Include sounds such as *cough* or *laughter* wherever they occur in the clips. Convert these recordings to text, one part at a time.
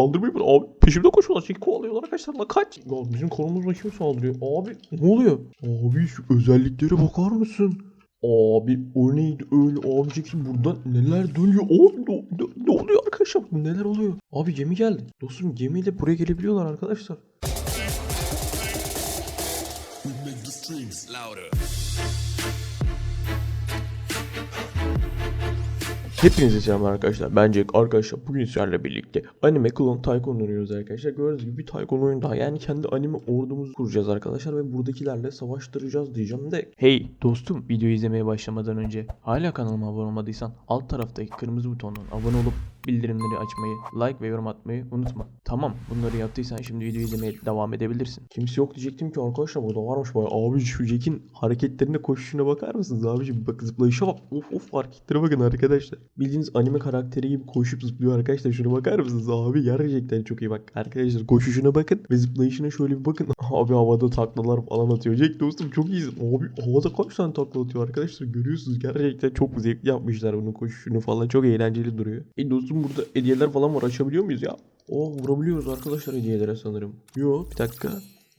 saldırmayı bırak. Abi peşimde koşuyorlar. Çekil kovalıyorlar arkadaşlar. La kaç. Ya bizim konumuzda kim saldırıyor? Abi ne oluyor? Abi şu özelliklere bakar mısın? Abi o neydi öyle abicik burada neler dönüyor? Abi ne, ne- ne oluyor arkadaşlar? Neler oluyor? Abi gemi geldi. Dostum gemiyle buraya gelebiliyorlar arkadaşlar. Hepinize selamlar arkadaşlar. Ben Jack. Arkadaşlar bugün sizlerle birlikte Anime Clone Tycoon oynuyoruz arkadaşlar. Gördüğünüz gibi bir Tycoon oyun daha. Yani kendi anime ordumuzu kuracağız arkadaşlar ve buradakilerle savaştıracağız diyeceğim de. Hey dostum videoyu izlemeye başlamadan önce hala kanalıma abone olmadıysan alt taraftaki kırmızı butondan abone olup bildirimleri açmayı, like ve yorum atmayı unutma. Tamam bunları yaptıysan şimdi videoyu izlemeye devam edebilirsin. Kimse yok diyecektim ki arkadaşlar burada varmış bayağı. Abi şu Jack'in hareketlerine koşuşuna bakar mısınız abiciğim? Bak zıplayışa bak. Of of hareketlere bakın arkadaşlar. Bildiğiniz anime karakteri gibi koşup zıplıyor arkadaşlar. Şuna bakar mısınız abi? Gerçekten çok iyi bak. Arkadaşlar koşuşuna bakın ve zıplayışına şöyle bir bakın. *laughs* Abi havada taklalar falan atıyor. Jack dostum çok iyisin. Abi havada kaç tane takla atıyor arkadaşlar görüyorsunuz. Gerçekten çok zevkli yapmışlar bunun koşuşunu falan. Çok eğlenceli duruyor. E dostum burada hediyeler falan var. Açabiliyor muyuz ya? Oo vurabiliyoruz arkadaşlar hediyelere sanırım. Yo bir dakika.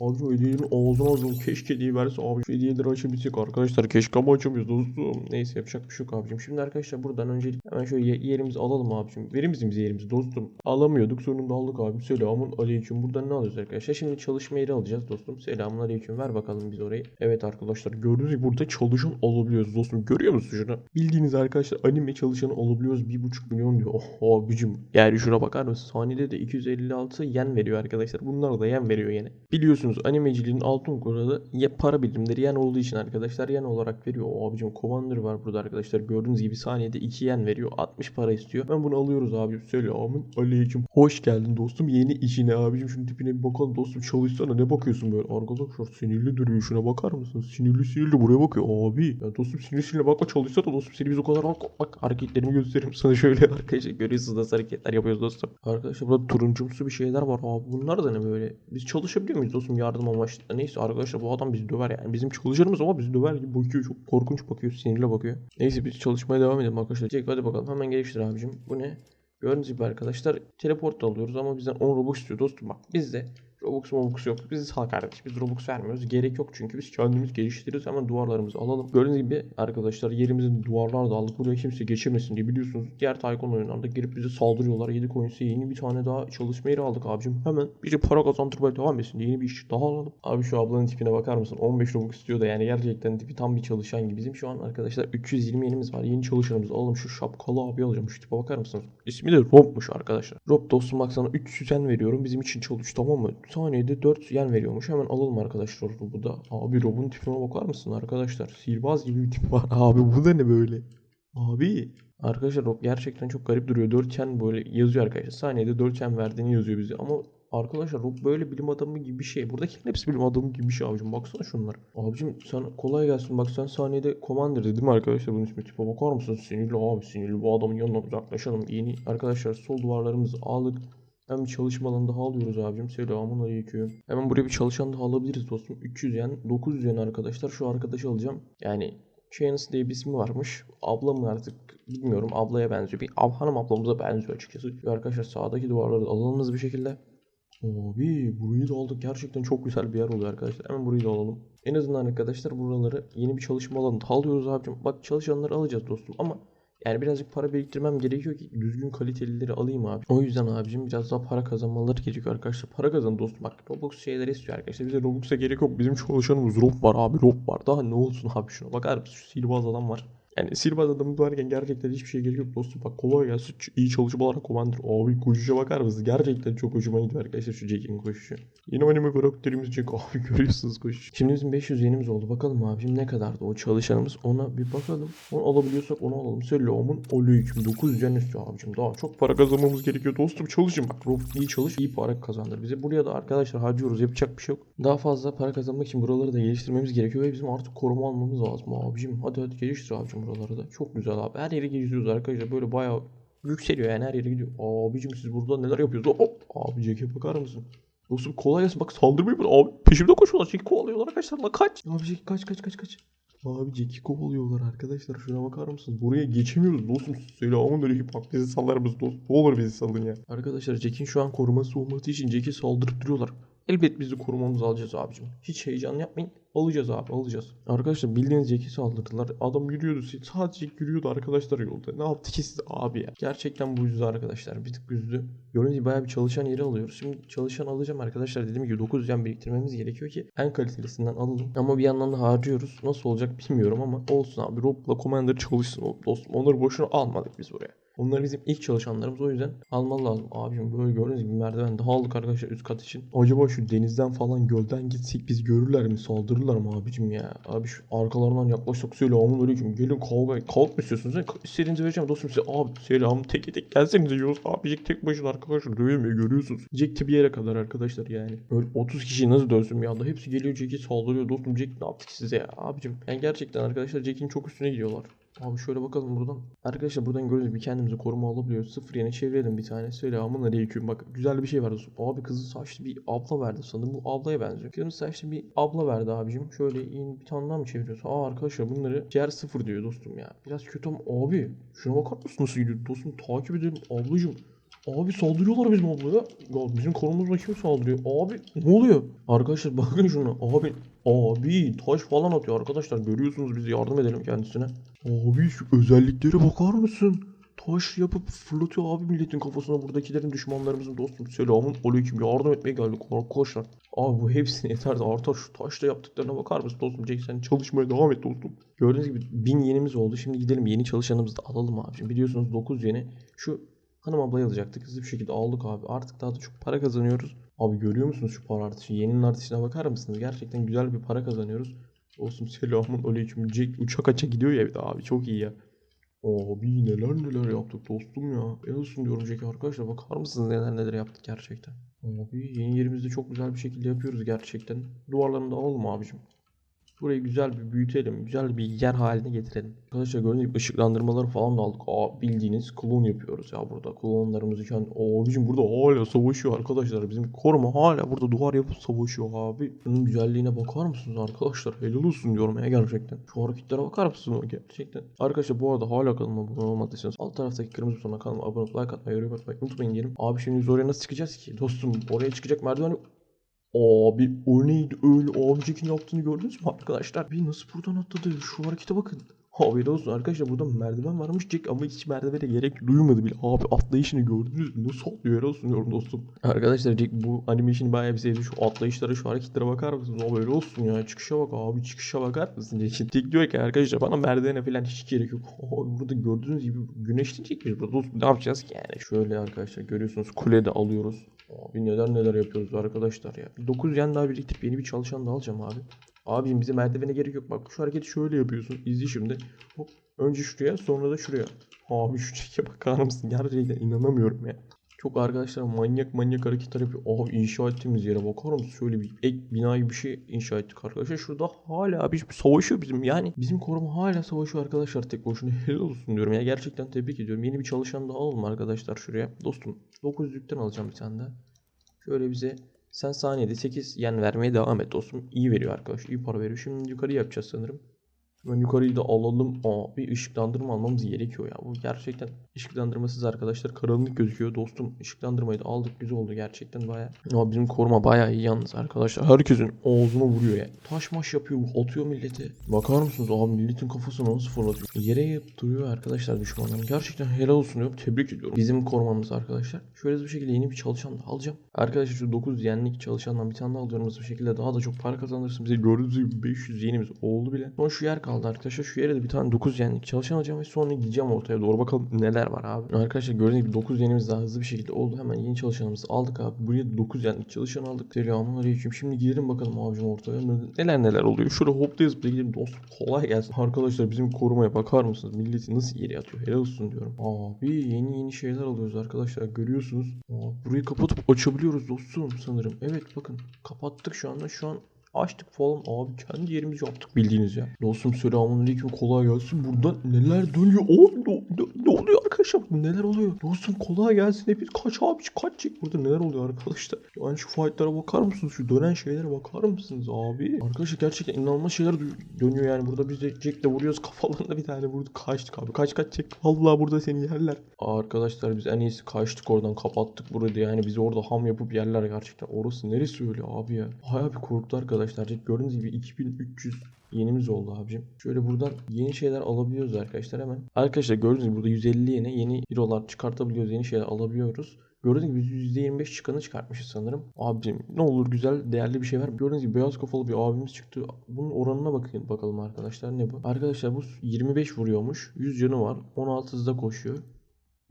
Abi şu hediyelerin ağzına ağzına keşke hediye verse abi şu hediyeleri açabilsek arkadaşlar keşke ama açamıyoruz dostum. Neyse yapacak bir şey yok abicim. Şimdi arkadaşlar buradan öncelik hemen şöyle ye- yerimizi alalım abicim. Verir misin bize yerimizi dostum? Alamıyorduk sonunda aldık abim. Selamun aleyküm. Buradan ne alıyoruz arkadaşlar? Şimdi çalışma yeri alacağız dostum. Selamun aleyküm. Ver bakalım biz orayı. Evet arkadaşlar gördüğünüz gibi burada çalışan alabiliyoruz dostum. Görüyor musun şunu? Bildiğiniz arkadaşlar anime çalışanı alabiliyoruz. 1.5 milyon diyor. Oh abicim. Yani şuna bakar mısın? Saniyede de 256 yen veriyor arkadaşlar. Bunlar da yen veriyor yine. Biliyorsunuz animeciliğin altın kuralı ya para birimleri yen olduğu için arkadaşlar yen olarak veriyor. O abicim Commander var burada arkadaşlar. Gördüğünüz gibi saniyede 2 yen veriyor. 60 para istiyor. Ben bunu alıyoruz abicim. Selamun aleyküm. Hoş geldin dostum. Yeni işine abicim. Şunun tipine bir bakalım dostum. Çalışsana. Ne bakıyorsun böyle? Arkadaşlar sinirli duruyor. Şuna bakar mısın? Sinirli sinirli buraya bakıyor. Abi. Ya dostum sinirli sinirli bakma çalışsana dostum. Seni biz o kadar bak, bak hareketlerimi göstereyim sana şöyle *laughs* arkadaşlar. Görüyorsunuz nasıl hareketler yapıyoruz dostum. Arkadaşlar burada turuncumsu bir şeyler var. Abi bunlar da ne böyle? Biz çalışabiliyor muyuz dostum yardım amaçlı? Neyse arkadaşlar bu adam bizi döver yani. Bizim çalışanımız ama bizi döver gibi bakıyor. Çok korkunç bakıyor. Sinirli bakıyor. Neyse biz çalışmaya devam edelim arkadaşlar. Jack hadi bakalım hemen geliştir abicim. Bu ne? Gördüğünüz gibi arkadaşlar teleport alıyoruz ama bizden 10 Robux istiyor dostum bak bizde Robux Robux yok. Biz sal kardeş. Biz Robux vermiyoruz. Gerek yok çünkü biz kendimiz geliştiririz. Hemen duvarlarımızı alalım. Gördüğünüz gibi arkadaşlar yerimizin duvarlar da aldık. Buraya kimse geçemesin diye biliyorsunuz. Diğer Tycoon oyunlarda girip bize saldırıyorlar. 7 coins'e yeni bir tane daha çalışma yeri aldık abicim. Hemen bize para kazandırmaya devam etsin diye yeni bir iş daha alalım. Abi şu ablanın tipine bakar mısın? 15 Robux istiyor da yani gerçekten tipi tam bir çalışan gibi. Bizim şu an arkadaşlar 320 yenimiz var. Yeni çalışanımızı alalım. Şu şapkalı abi alacağım. Şu tipe bakar mısınız? İsmi de Rob'muş arkadaşlar. Rob dostum bak sana 300 yen veriyorum. Bizim için çalış tamam mı? Saniyede 4 yen veriyormuş. Hemen alalım arkadaşlar Rob'u da. Abi Rob'un tipine bakar mısın arkadaşlar? Sihirbaz gibi bir tip var. *laughs* Abi bu da ne böyle? Abi. Arkadaşlar Rob gerçekten çok garip duruyor. 4 yen böyle yazıyor arkadaşlar. Saniyede 4 yen verdiğini yazıyor bize. Ama Arkadaşlar Rob böyle bilim adamı gibi bir şey. Buradakilerin hepsi bilim adamı gibi bir şey abicim. Baksana şunlar. Abicim sen kolay gelsin. Bak sen sahnede Commander değil mi arkadaşlar bunun ismi? Tipe bakar mısın? Sinirli abi sinirli. Bu adamın yanına uzaklaşalım. Yeni arkadaşlar sol duvarlarımızı aldık. Hemen bir çalışma alanı daha alıyoruz abicim. Selamun aleyküm. Hemen buraya bir çalışan daha alabiliriz dostum. 300 yen, 900 yen arkadaşlar. Şu arkadaşı alacağım. Yani Chance diye bir ismi varmış. Abla mı artık bilmiyorum. Ablaya benziyor. Bir ab hanım ablamıza benziyor açıkçası. Arkadaşlar sağdaki duvarları da alalım hızlı bir şekilde. Abi burayı da aldık. Gerçekten çok güzel bir yer oluyor arkadaşlar. Hemen burayı da alalım. En azından arkadaşlar buraları yeni bir çalışma alanı da alıyoruz abicim. Bak çalışanları alacağız dostum ama yani birazcık para biriktirmem gerekiyor ki düzgün kalitelileri alayım abi. O yüzden abicim biraz daha para kazanmaları gerekiyor arkadaşlar. Para kazan dostum bak Robux şeyler istiyor arkadaşlar. Bize Robux'a gerek yok. Bizim çalışanımız Rob var abi Rob var. Daha ne olsun abi şuna bakar mısın? Şu sihirbaz adam var. Yani sihirbaz adamı varken gerçekten hiçbir şey gerek yok dostum. Bak kolay gelsin. İyi çalışmalar Commander. Abi koşuşa bakar mısın? Gerçekten çok hoşuma gidiyor arkadaşlar şu Jack'in koşuşu. Yeni anime karakterimiz Jack. Abi görüyorsunuz koşuş. Şimdi bizim 500 yenimiz oldu. Bakalım abicim ne kadardı o çalışanımız. Ona bir bakalım. Onu alabiliyorsak onu alalım. Selamun aleyküm. 900 yen istiyor abicim. Daha çok para kazanmamız gerekiyor dostum. Çalışın bak. Rob iyi çalış. iyi para kazandır bize. Buraya da arkadaşlar harcıyoruz. Yapacak bir şey yok. Daha fazla para kazanmak için buraları da geliştirmemiz gerekiyor. Ve bizim artık koruma almamız lazım abicim. Hadi hadi geliştir abicim buraları da. Çok güzel abi. Her yere geliştiriyoruz arkadaşlar. Böyle bayağı yükseliyor yani her yere gidiyor. Abicim siz burada neler yapıyorsunuz? Hop. Abi Jack'e bakar mısın? Dostum kolay gelsin. Bak saldırmayı bırak. Abi peşimde koşuyorlar. Jack'i kovalıyorlar arkadaşlar. La kaç. Abi Jack kaç kaç kaç kaç. Abi Jack'i kovalıyorlar arkadaşlar şuna bakar mısınız? Buraya geçemiyoruz dostum. Selamun aleyküm bak bizi salar mısın dostum? Ne olur bizi salın ya. Arkadaşlar Jack'in şu an koruması olması için Jack'i saldırıp duruyorlar. Elbet bizi korumamızı alacağız abicim. Hiç heyecan yapmayın. Alacağız abi alacağız. Arkadaşlar bildiğiniz Jack'i saldırdılar. Adam yürüyordu. Sadece yürüyordu arkadaşlar yolda. Ne yaptı ki siz abi ya? Gerçekten bu üzdü arkadaşlar. Bir tık üzdü. Gördüğünüz gibi bayağı bir çalışan yeri alıyoruz. Şimdi çalışan alacağım arkadaşlar. Dediğim gibi 9 yan biriktirmemiz gerekiyor ki en kalitelisinden alalım. Ama bir yandan da harcıyoruz. Nasıl olacak bilmiyorum ama olsun abi. Rob'la Commander çalışsın dostum. Onları boşuna almadık biz buraya. Onlar bizim ilk çalışanlarımız o yüzden almalı lazım. Abicim böyle gördüğünüz gibi merdiven daha aldık arkadaşlar üst kat için. Acaba şu denizden falan gölden gitsek biz görürler mi saldırırlar mı abicim ya? Abi şu arkalarından yaklaşsak selamun aleyküm gelin kavga kalk mı istiyorsunuz? İstediğinizi vereceğim dostum size. Abi selam tek tek gelsenize yiyoruz. Abi Jack tek başına arkadaşlar dövemiyor görüyorsunuz. Jack bir yere kadar arkadaşlar yani. Öyle 30 kişiyi nasıl dövsün bir anda? Hepsi geliyor Jack'i saldırıyor dostum. Jack ne yaptık size ya abicim? Yani gerçekten arkadaşlar Jack'in çok üstüne gidiyorlar. Abi şöyle bakalım buradan. Arkadaşlar buradan görüyoruz bir kendimize koruma alabiliyoruz. Sıfır yeni çevirelim bir tane. Selamun aleyküm. Bak güzel bir şey dostum. Abi kızıl saçlı bir abla verdi sanırım. Bu ablaya benziyor. Kırmızı saçlı bir abla verdi abicim. Şöyle in bir tane daha mı çeviriyoruz? Aa arkadaşlar bunları diğer sıfır diyor dostum ya. Biraz kötü ama abi şuna bakar mısın nasıl gidiyor? Dostum takip edelim ablacım. Abi saldırıyorlar bizim ablaya. Ya bizim konumuzda kim saldırıyor? Abi ne oluyor? Arkadaşlar bakın şuna. Abi abi taş falan atıyor arkadaşlar. Görüyorsunuz biz yardım edelim kendisine. Abi şu özelliklere bakar mısın? Taş yapıp fırlatıyor abi milletin kafasına buradakilerin düşmanlarımızın dostum. Selamun aleyküm yardım etmeye geldik arkadaşlar. Abi bu hepsine yeter de artar şu taşla yaptıklarına bakar mısın dostum? Jack sen çalışmaya devam et dostum. Gördüğünüz gibi 1000 yenimiz oldu. Şimdi gidelim yeni çalışanımızı da alalım abicim. Biliyorsunuz 9 yeni. Şu hanım ablayı alacaktık. Hızlı bir şekilde aldık abi. Artık daha da çok para kazanıyoruz. Abi görüyor musunuz şu para artışı? Yeninin artışına bakar mısınız? Gerçekten güzel bir para kazanıyoruz. Olsun selamun aleyküm. Jack uçak aça gidiyor ya bir de abi çok iyi ya. Abi neler neler yaptık dostum ya. En olsun diyorum Jack arkadaşlar bakar mısınız neler neler yaptık gerçekten. Abi yeni yerimizde çok güzel bir şekilde yapıyoruz gerçekten. Duvarlarını da alalım abicim. Burayı güzel bir büyütelim. Güzel bir yer haline getirelim. Arkadaşlar gördüğünüz gibi ışıklandırmaları falan da aldık. Aa bildiğiniz klon yapıyoruz ya burada. Klonlarımızı kendi... Aa abicim burada hala savaşıyor arkadaşlar. Bizim koruma hala burada duvar yapıp savaşıyor abi. Bunun güzelliğine bakar mısınız arkadaşlar? Helal olsun diyorum ya gerçekten. Şu hareketlere bakar mısınız gerçekten? Arkadaşlar bu arada hala kanalıma abone olmadıysanız alt taraftaki kırmızı butona kanalıma abone olup like atmayı, yorum atmayı unutmayın diyelim. Abi şimdi biz oraya nasıl çıkacağız ki? Dostum oraya çıkacak merdiven yok. Abi o neydi öyle abicek'in yaptığını gördünüz mü arkadaşlar? Bir nasıl buradan atladı? Şu harekete bakın. Abi olsun arkadaşlar burada merdiven varmış Jack ama hiç merdivene gerek duymadı bile. Abi atlayışını gördünüz mü? Nasıl atlıyor olsun diyorum dostum. Arkadaşlar Jack bu animation'ı bayağı bir sevdi. Şu atlayışlara şu hareketlere bakar mısınız? Abi öyle olsun ya. Çıkışa bak abi çıkışa bakar mısın Jack'in? Jack diyor ki arkadaşlar bana merdivene falan hiç gerek yok. Abi burada gördüğünüz gibi güneşli çekmiş burada dostum. Ne yapacağız ki yani? Şöyle arkadaşlar görüyorsunuz kulede alıyoruz. Abi neler neler yapıyoruz arkadaşlar ya. 9 yan daha biriktirip yeni bir çalışan da alacağım abi. Abicim bize merdivene gerek yok. Bak şu hareketi şöyle yapıyorsun. İzle şimdi. Hop. Önce şuraya sonra da şuraya. Abi şu çeke bakar mısın? Gerçekten inanamıyorum ya. Çok arkadaşlar manyak manyak hareketler yapıyor. Abi inşa ettiğimiz yere bakar mısın? Şöyle bir ek binayı bir şey inşa ettik arkadaşlar. Şurada hala bir savaşıyor bizim. Yani bizim koruma hala savaşıyor arkadaşlar tek başına. Helal olsun diyorum ya. Gerçekten tebrik ediyorum. Yeni bir çalışan da alalım arkadaşlar şuraya. Dostum 900'lükten alacağım bir tane daha. Şöyle bize sen saniyede 8 yen vermeye devam et dostum. İyi veriyor arkadaş. iyi para veriyor. Şimdi yukarı yapacağız sanırım. Hemen yukarıyı da alalım. Aa, bir ışıklandırma almamız gerekiyor ya. Bu gerçekten ışıklandırmasız arkadaşlar. Karanlık gözüküyor dostum. Işıklandırmayı da aldık. Güzel oldu gerçekten baya. Ama bizim koruma baya iyi yalnız arkadaşlar. Herkesin ağzına vuruyor ya. Taş maş yapıyor. Atıyor millete. Bakar mısınız abi milletin kafasını nasıl fırlatıyor. Yere yapıp duruyor arkadaşlar düşmanların. Gerçekten helal olsun diyorum. Tebrik ediyorum. Bizim korumamız arkadaşlar. Şöyle bir şekilde yeni bir çalışan da alacağım. Arkadaşlar şu 9 yenlik çalışandan bir tane daha alıyorum. Bu şekilde daha da çok para kazanırsın. Bize gördüğünüz gibi 500 yenimiz oldu bile. Son şu yer kaldı arkadaşlar. Şu yere de bir tane 9 yenlik çalışan alacağım ve sonra gideceğim ortaya doğru. Bakalım neler var abi. Arkadaşlar gördüğünüz gibi 9 yenimiz daha hızlı bir şekilde oldu. Hemen yeni çalışanımızı aldık abi. Buraya 9 yenlik çalışan aldık. Selamun aleyküm. Şimdi gidelim bakalım abicim ortaya. Neler neler oluyor. Şurada hopla zıpla gidelim dostum. Kolay gelsin. Arkadaşlar bizim korumaya bakar mısınız? Milleti nasıl yere atıyor? Helal olsun diyorum. Abi yeni yeni şeyler alıyoruz arkadaşlar. Görüyorsunuz. Aa, burayı kapatıp açabiliyoruz dostum sanırım. Evet bakın. Kapattık şu anda. Şu an Açtık falan abi kendi yerimizi yaptık bildiğiniz ya. Dostum selamünaleyküm kolay gelsin. Burada neler dönüyor? Abi ne, ne- ne oluyor arkadaşlar? Neler oluyor? Dostum kolay gelsin. Hepiniz kaç abi kaç çek. Burada neler oluyor arkadaşlar? Yani şu fightlara bakar mısınız? Şu dönen şeylere bakar mısınız abi? Arkadaşlar gerçekten inanılmaz şeyler dö- dönüyor yani. Burada biz de Jack'le vuruyoruz *laughs* kafalarında bir tane vurduk. Kaçtık abi. Kaç kaç çek. Vallahi burada seni yerler. Arkadaşlar biz en iyisi kaçtık oradan kapattık burada yani bizi orada ham yapıp yerler gerçekten. Orası neresi öyle abi ya? Baya bir korktu arkadaşlar. Jack gördüğünüz gibi 2300 yenimiz oldu abicim. Şöyle buradan yeni şeyler alabiliyoruz arkadaşlar hemen. Arkadaşlar gördüğünüz gibi burada 150 yene yeni hero'lar çıkartabiliyoruz. Yeni şeyler alabiliyoruz. Gördüğünüz gibi biz %25 çıkanı çıkartmışız sanırım. Abicim ne olur güzel değerli bir şey var. Gördüğünüz gibi beyaz kafalı bir abimiz çıktı. Bunun oranına bakın bakalım arkadaşlar ne bu? Arkadaşlar bu 25 vuruyormuş. 100 canı var. 16 hızda koşuyor.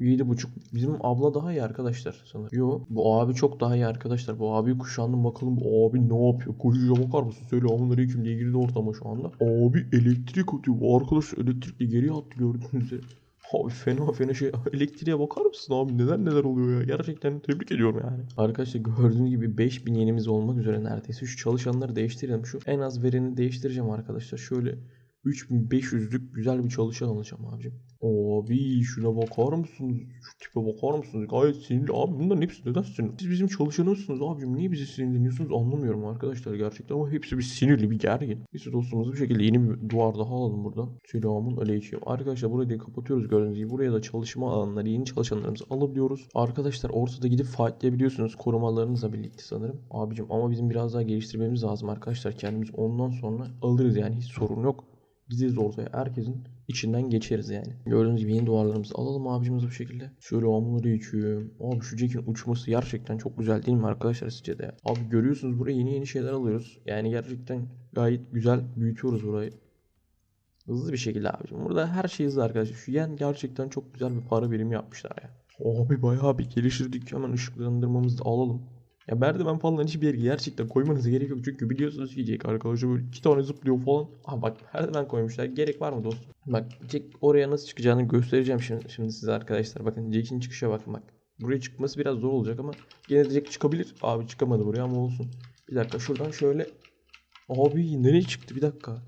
7.5 bizim abla daha iyi arkadaşlar sanırım. Yo bu abi çok daha iyi arkadaşlar. Bu abi kuşandım bakalım bu abi ne yapıyor? Koşuya bakar mısın? Selamünaleyküm diye girdi ortama şu anda. Abi elektrik atıyor. Bu arkadaş elektrikle geriye attı gördüğünüz. Abi fena fena şey. *laughs* Elektriğe bakar mısın abi? Neler neler oluyor ya. Gerçekten tebrik ediyorum yani. Arkadaşlar gördüğünüz gibi 5000 yenimiz olmak üzere neredeyse. Şu çalışanları değiştirelim. Şu en az vereni değiştireceğim arkadaşlar. Şöyle 3500'lük güzel bir çalışan alacağım abicim. Abi şuna bakar mısınız? Şu tipe bakar mısınız? Gayet sinirli. Abi bunların hepsi neden sinirli? Siz bizim çalışanımsınız abicim. Niye bizi sinirleniyorsunuz anlamıyorum arkadaşlar gerçekten. Ama hepsi bir sinirli bir gergin. Neyse dostumuz bir şekilde yeni bir duvar daha alalım buradan. Selamun aleyküm. Arkadaşlar burayı da kapatıyoruz gördüğünüz gibi. Buraya da çalışma alanları yeni çalışanlarımızı alabiliyoruz. Arkadaşlar ortada gidip fightlayabiliyorsunuz korumalarınızla birlikte sanırım. Abicim ama bizim biraz daha geliştirmemiz lazım arkadaşlar. Kendimiz ondan sonra alırız yani hiç sorun yok gideriz ortaya. Herkesin içinden geçeriz yani. Gördüğünüz gibi yeni duvarlarımızı alalım abicimiz bu şekilde. Şöyle içiyorum. Abi şu Jack'in uçması gerçekten çok güzel değil mi arkadaşlar sizce de? Abi görüyorsunuz buraya yeni yeni şeyler alıyoruz. Yani gerçekten gayet güzel büyütüyoruz burayı. Hızlı bir şekilde abicim. Burada her şey hızlı arkadaşlar. Şu yen gerçekten çok güzel bir para birimi yapmışlar ya. Abi bayağı bir geliştirdik. Hemen ışıklandırmamızı da alalım. Ya merdiven falan hiçbir yere gerçekten koymanıza gerek yok. Çünkü biliyorsunuz ki Jack arkadaşlar böyle iki tane zıplıyor falan. Aa bak merdiven koymuşlar. Gerek var mı dostum? Bak Jack oraya nasıl çıkacağını göstereceğim şimdi, şimdi size arkadaşlar. Bakın Jack'in çıkışa bakın bak. Buraya çıkması biraz zor olacak ama yine de Jack çıkabilir. Abi çıkamadı buraya ama olsun. Bir dakika şuradan şöyle. Abi nereye çıktı bir dakika.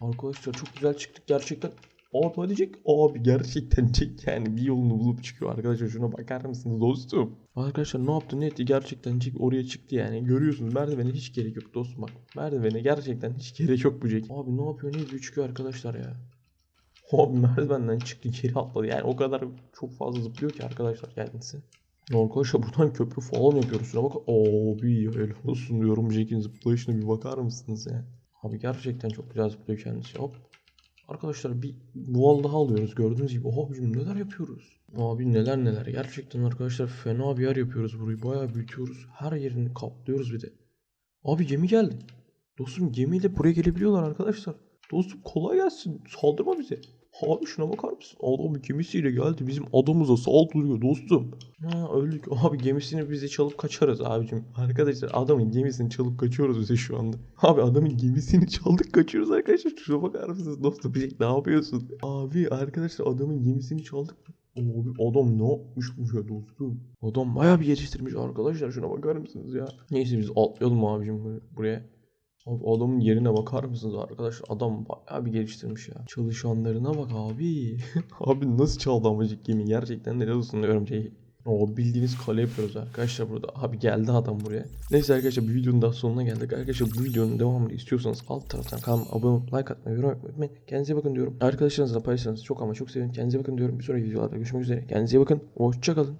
Arkadaşlar çok güzel çıktık gerçekten. Hadi Jack. Abi gerçekten Jack *laughs* yani bir yolunu bulup çıkıyor arkadaşlar şuna bakar mısınız dostum? Arkadaşlar ne yaptı ne etti gerçekten Jack oraya çıktı yani. Görüyorsunuz merdivene hiç gerek yok dostum bak. Merdivene gerçekten hiç gerek yok bu Jack. Abi ne yapıyor ne ediyor çıkıyor arkadaşlar ya. Abi merdivenden çıktı geri atladı yani o kadar çok fazla zıplıyor ki arkadaşlar kendisi. Arkadaşlar buradan köprü falan yapıyoruz. Şuna bak. Abi helal olsun diyorum Jack'in zıplayışına bir bakar mısınız ya? Abi gerçekten çok güzel zıplıyor kendisi. Hop. Arkadaşlar bir wall daha alıyoruz gördüğünüz gibi. Oha bizim neler yapıyoruz. Abi neler neler. Gerçekten arkadaşlar fena bir yer yapıyoruz burayı. Bayağı büyütüyoruz. Her yerini kaplıyoruz bir de. Abi gemi geldi. Dostum gemiyle buraya gelebiliyorlar arkadaşlar. Dostum kolay gelsin. Saldırma bize. Abi şuna bakar mısın? Adam gemisiyle geldi. Bizim adamıza saldırıyor dostum. Ha öldük. Abi gemisini bize çalıp kaçarız abicim. Arkadaşlar adamın gemisini çalıp kaçıyoruz bize şu anda. Abi adamın gemisini çaldık kaçıyoruz arkadaşlar. Şuna bakar mısınız dostum? Bir ne yapıyorsun? Abi arkadaşlar adamın gemisini çaldık. Abi adam ne yapmış bu ya dostum? Adam bayağı bir geliştirmiş arkadaşlar. Şuna bakar mısınız ya? Neyse biz atlayalım abicim bur- buraya. Abi adamın yerine bakar mısınız arkadaşlar? Adam bayağı bir geliştirmiş ya. Çalışanlarına bak abi. *laughs* abi nasıl çaldı amacık gemi? Gerçekten olsun diyorum şey. O bildiğiniz kale yapıyoruz arkadaşlar burada. Abi geldi adam buraya. Neyse arkadaşlar bir videonun daha sonuna geldik. Arkadaşlar bu videonun devamını istiyorsanız alt taraftan kanalıma abone like atmayı, yorum yapmayı unutmayın. Kendinize bakın diyorum. Arkadaşlarınızla paylaşırsanız çok ama çok sevinirim. Kendinize bakın diyorum. Bir sonraki videolarda görüşmek üzere. Kendinize bakın. Hoşçakalın.